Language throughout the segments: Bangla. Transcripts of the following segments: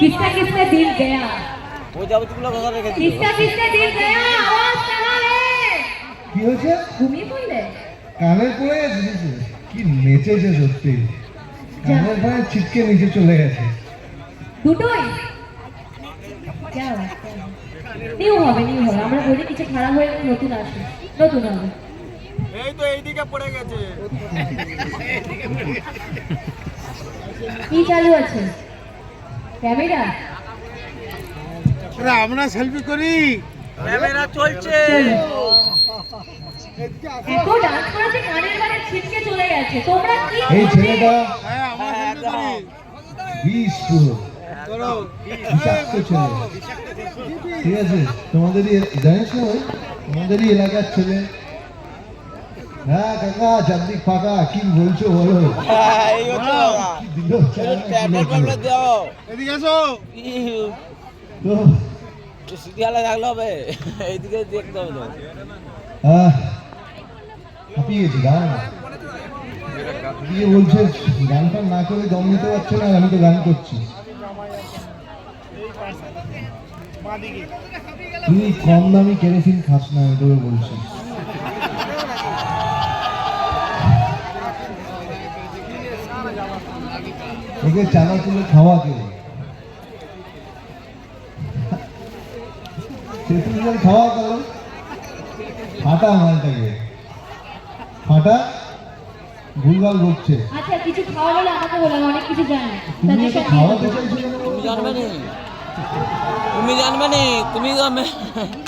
किसका किसने दिल गया ও যাবতীয়গুলো কথা রেখে দিল किसका किसने दिल गया आवाज कहाँ है কি হয়েছে ঘুমিয়ে পড়লে কানের পড়ে গেছে কিছু? কি নেচেছে সত্যি কানের পরে ছিটকে নিচে চলে গেছে দুটোই যা নিউ হবে নিউ হবে আমরা বলি কিছু খারাপ হয়ে গেলে নতুন আসে নতুন হবে এই তো এইদিকে পড়ে গেছে কি চালু আছে ক্যামেরা? আমরা সেলফি করি। ক্যামেরা চলছে। এত ডান্স করেছে কানের বারে ছিটকে চলে গেছে। তোমরা কি এই ছেলেটা। বিষ বিষাক্ত ছেলে। ঠিক আছে তোমাদেরই জানিস তোমাদেরই এলাকার ছেলে। হ্যাঁ কাকা চারদিক ফাঁকা কি বলছো বলো? হ্যাঁ, এদিকে আসো। তো থাকলে হবে। এইদিকে দেখতে হবে তো। হাঁপিয়ে গেছি গান। দিয়ে বলছে গান না করে দম নিতে পারছে না আমি তো গান করছি। তুই কম দামি কেরোসিন খাস না আমি তোকে বলছি। একে চানা তুলে খাওয়া কে? খাওয়া গেল ফাটা মালটাকে ফাটা ভুলভাল বকছে আচ্ছা কিছু খাওয়া আমাকে বলো আমি অনেক কিছু জানি। তুমি খাওয়াতে না তুমি জানবে নি? তুমি জানবে নি? তুমি জানবে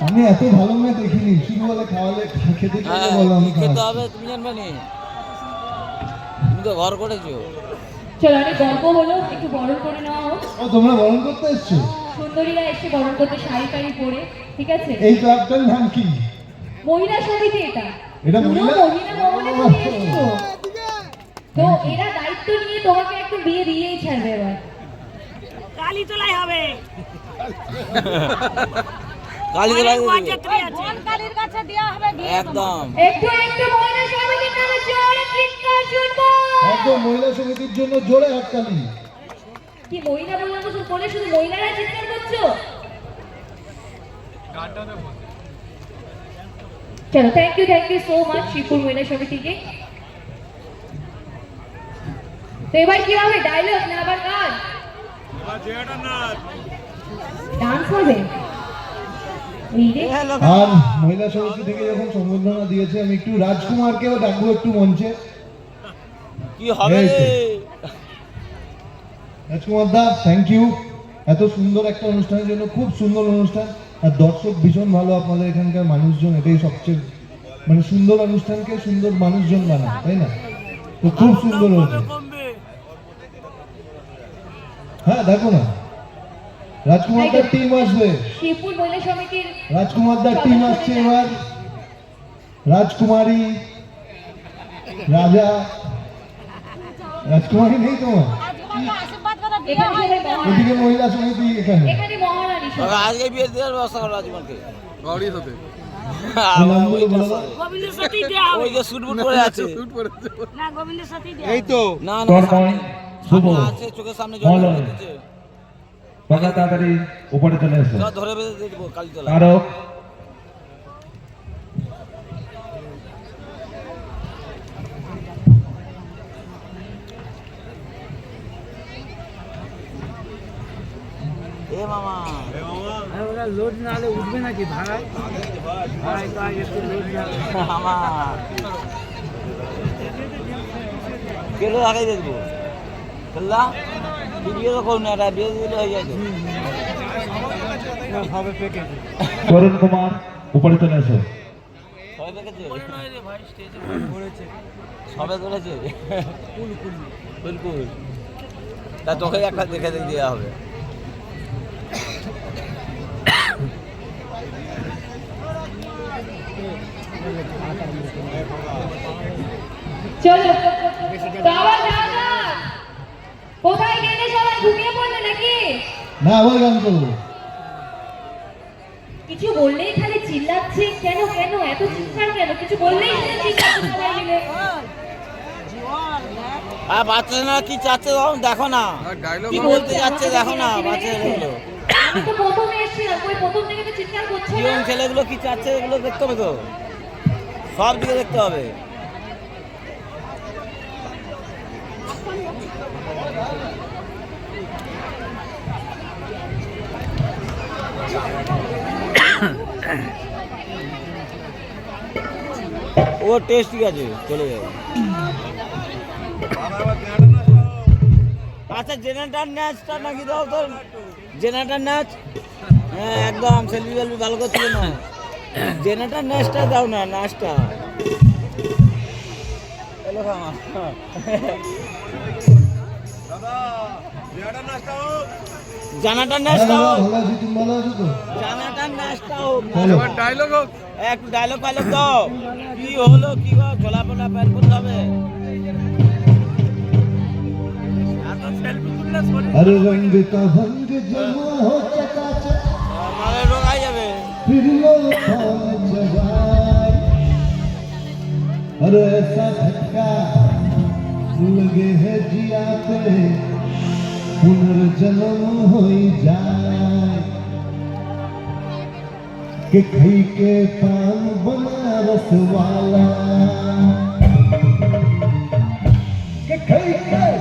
আমি এত ভালো মেয়ে দেখিনি। শুধু বলে খাওয়ালে খেতে হ্যাঁ বলো আমি খেতে হবে? তুমি জানবে নি? তুমি তো ঘর করেছ। চলো অনেক গল্প হলো একটু বরণ করে নেওয়া হোক। ও তোমরা বরণ করতে এসছো? সুন্দরীরা এসে বরণ করতে শাড়ি টাড়ি পরে ঠিক আছে? এই ক্লাবটার নাম কি মহিলা সমিতি এটা। এটা মহিলা? মহিলা ভবনে তুমি এসছো। তো এরা দায়িত্ব নিয়ে তোমাকে একটু বিয়ে দিয়েই ছাড়বে এবার। কালী তোলাই হবে। কালী অনেক তোলা বরযাত্রী আছে। কালীর কাছে দেওয়া হবে একদম। একটু একটু মহিলা সমিতির নামে জোরে চিৎকার শুনব একদম মহিলা সমিতির জন্য জোরে হাততালি। কি মহিলা বললাম তো বলে শুধু মহিলারা চিৎকার করছ? চলো thank you thank you so much মহিলা সমিতিকে। তো এবার কি হবে? ডায়লগ না আবার গান? ডান্স হবে আর মহিলা সমিতি থেকে যখন সম্বর্ধনা দিয়েছে আমি একটু রাজকুমারকেও ডাকবো একটু মঞ্চে। কি হবে? রাজকুমার দা থ্যাংক ইউ এত সুন্দর একটা অনুষ্ঠানের জন্য খুব সুন্দর অনুষ্ঠান। আর দর্শক ভীষণ ভালো আপনাদের এখানকার মানুষজন এটাই সবচেয়ে মানে সুন্দর অনুষ্ঠানকে সুন্দর মানুষজন বানায় তাই না? তো খুব সুন্দর হয়েছে। হ্যাঁ দেখো না। রাজকুমার দার টিম আসবে। শিবপুর মহিলা সমিতির রাজকুমার দার টিম আসছে এবার। রাজকুমারী রাজা রাজকুমারী নেই মহারানী ওদিকে মহিলা সমিতি এখানে আজকে বিয়ে দেওয়ার ব্যবস্থা করো রাজকুমারকে। গৌরী হবে। এই তো। না তো। না না তন্ময় আছে চোখের সামনে তাড়াতাড়ি উপরে চলে এসো। ধরে কালী তোলা মামা। ওরা লোড না হলে উঠবে নাকি ভাড়া ভাড়ায় তো আগে একটু লোড না মামা। কেলো আগে দেখব তো করুন এটা বিয়ে দিলে হয়ে যায় তো হবে পেকে তরুণ কুমার উপরে চলে এসো। সবে করেছে তা তোকে একটা দেখে দেখে দেওয়া হবে। চলো। কোথায় গেলে সবাই ঘুমিয়ে পড়লে নাকি? না আবার গান করব। কিছু বললেই খালি চিল্লাচ্ছে। কেন কেন? এত চিৎকার কেন? কিছু বললেই খালি চিল্লাচ্ছে আর বাচ্চারা কি চাচ্ছে তখন দেখো না। কি বলতে যাচ্ছে দেখো না বাচ্চাগুলো প্রথমে এসেছিলাম। প্রথম থেকে তো চিৎকার করছে ছেলেগুলো কি চাচ্ছে এগুলো দেখতে হবে তো? সব দিকে দেখতে হবে। ও টেস্ট ঠিক আছে, চলে যাবে। আচ্ছা জেনারেটার ন্যাচটা নাকি দাও তো। জেনারেটার ন্যাচ হ্যাঁ একদম সেলফি ভালো করছিল না। জেনারেটার ন্যাচটা দাও না নাচটা এলো খামা জানাটার হ্যাঁ ন্যাচটা দাদা হোক ভালো আছি তুমি ভালো আছো তো জানাটার ন্যাচটা হোক চলো একটু ডায়লগ ফাইলগ দাও কি হলো কি গো ঝোলা পোলা প্যান্ট করতে হবে अरे रंग का भंग जमा हो चकाचक নালে রোগ আই যাবে फिर लो अरे ऐसा धक्का लगे है जिया पे, पुनर्जन्म हो जाए। के खई के पान बनारस वाला। के खई के